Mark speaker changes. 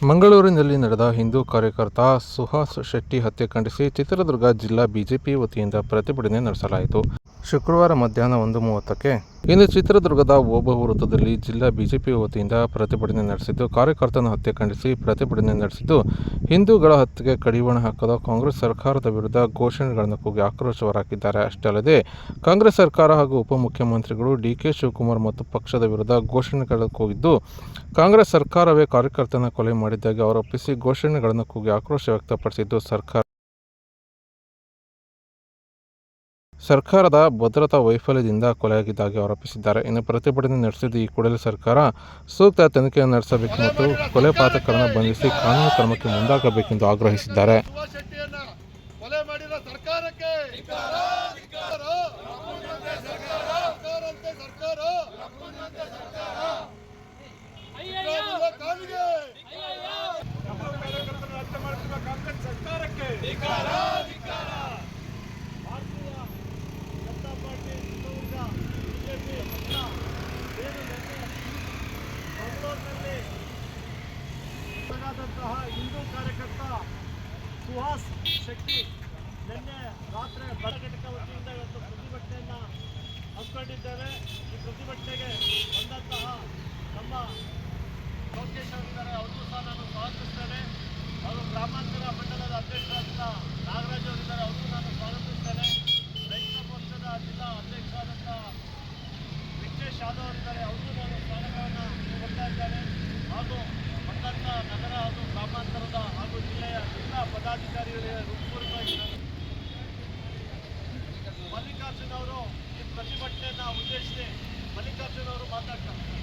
Speaker 1: ಮಂಗಳೂರಿನಲ್ಲಿ ನಡೆದ ಹಿಂದೂ ಕಾರ್ಯಕರ್ತ ಸುಹಾಸ್ ಶೆಟ್ಟಿ ಹತ್ಯೆ ಖಂಡಿಸಿ ಚಿತ್ರದುರ್ಗ ಜಿಲ್ಲಾ ಬಿಜೆಪಿ ವತಿಯಿಂದ ಪ್ರತಿಭಟನೆ ನಡೆಸಲಾಯಿತು. ಶುಕ್ರವಾರ ಮಧ್ಯಾಹ್ನ ಒಂದು ಮೂವತ್ತಕ್ಕೆ ಇಂದು ಚಿತ್ರದುರ್ಗದ ಓಬವ್ವ ವೃತ್ತದಲ್ಲಿ ಜಿಲ್ಲಾ ಬಿಜೆಪಿ ವತಿಯಿಂದ ಪ್ರತಿಭಟನೆ ನಡೆಸಿದ್ದು, ಕಾರ್ಯಕರ್ತನ ಹತ್ಯೆ ಖಂಡಿಸಿ ಪ್ರತಿಭಟನೆ ನಡೆಸಿದ್ದು, ಹಿಂದೂಗಳ ಹತ್ಯೆಗೆ ಕಡಿವಾಣ ಹಾಕದ ಕಾಂಗ್ರೆಸ್ ಸರ್ಕಾರದ ವಿರುದ್ಧ ಘೋಷಣೆಗಳನ್ನು ಕೂಗಿ ಆಕ್ರೋಶ ಹೊರಹಾಕಿದ್ದಾರೆ ಅಷ್ಟೇ ಅಲ್ಲದೆ ಕಾಂಗ್ರೆಸ್ ಸರ್ಕಾರ ಹಾಗೂ ಉಪಮುಖ್ಯಮಂತ್ರಿಗಳು ಡಿಕೆ ಶಿವಕುಮಾರ್ ಮತ್ತು ಪಕ್ಷದ ವಿರುದ್ಧ ಘೋಷಣೆಗಳನ್ನು ಕೂಗಿದ್ದು, ಕಾಂಗ್ರೆಸ್ ಸರ್ಕಾರವೇ ಕಾರ್ಯಕರ್ತನ ಕೊಲೆ ಮಾಡಿದ್ದಾಗಿ ಆರೋಪಿಸಿ ಘೋಷಣೆಗಳನ್ನು ಕೂಗಿ ಆಕ್ರೋಶ ವ್ಯಕ್ತಪಡಿಸಿದ್ದು ಸರ್ಕಾರ ಸರ್ಕಾರದ ಭದ್ರತಾ ವೈಫಲ್ಯದಿಂದ ಕೊಲೆಯಾಗಿದ್ದಾಗಿ ಆರೋಪಿಸಿದ್ದಾರೆ. ಇನ್ನು ಪ್ರತಿಭಟನೆ ನಡೆಸಿದ ಈ ಕೂಡಲೇ ಸರ್ಕಾರ ಸೂಕ್ತ ತನಿಖೆಯನ್ನು ನಡೆಸಬೇಕು ಮತ್ತು ಕೊಲೆ ಪಾತಕರನ್ನು ಬಂಧಿಸಿ ಕಾನೂನು ಕ್ರಮಕ್ಕೆ ಮುಂದಾಗಬೇಕೆಂದು ಆಗ್ರಹಿಸಿದ್ದಾರೆ.
Speaker 2: ಸರ್ಕಾರಕ್ಕೆ ಸರ್ಕಾರ ಸರ್ಕಾರಂತೆ ಸರ್ಕಾರ ಇಸ್ಲಾಮಿನ ಕಾವಿಗೆ ನಮ್ಮ ಕಾರ್ಯಕರ್ತರನ್ನು ಹತ್ಯೆ ಮಾಡುತ್ತಿರುವ ಕಾಂಗ್ರೆಸ್ ಸರ್ಕಾರಕ್ಕೆ ಭಾರತೀಯ ಜನತಾ ಪಾರ್ಟಿ ಚಿತ್ರದುರ್ಗ ಬಿಜೆಪಿ ಪಕ್ಷ ಏನು ನಿನ್ನೆ ಮಂಗಳೂರಿನಲ್ಲಿ ಮೃತನಾದಂತಹ ಹಿಂದೂ ಕಾರ್ಯಕರ್ತ ಸುಹಾಸ್ ಶೆಟ್ಟಿ ನಿನ್ನೆ ರಾತ್ರಿ ಬಡ ಘಟಕ ವತಿಯಿಂದ ಇವತ್ತು ಪ್ರತಿಭಟನೆಯನ್ನು ಹಮ್ಮಿಕೊಂಡಿದ್ದೇವೆ ಈ ಪ್ರತಿಭಟನೆಗೆ ಮಲ್ಲಿಕಾರ್ಜುನ್ ಅವರು ಈ ಪ್ರತಿಭಟನೆಯನ್ನು ಉದ್ದೇಶಿಸಿ ಮಲ್ಲಿಕಾರ್ಜುನ್ ಅವರು ಮಾತಾಡ್ತಾರೆ.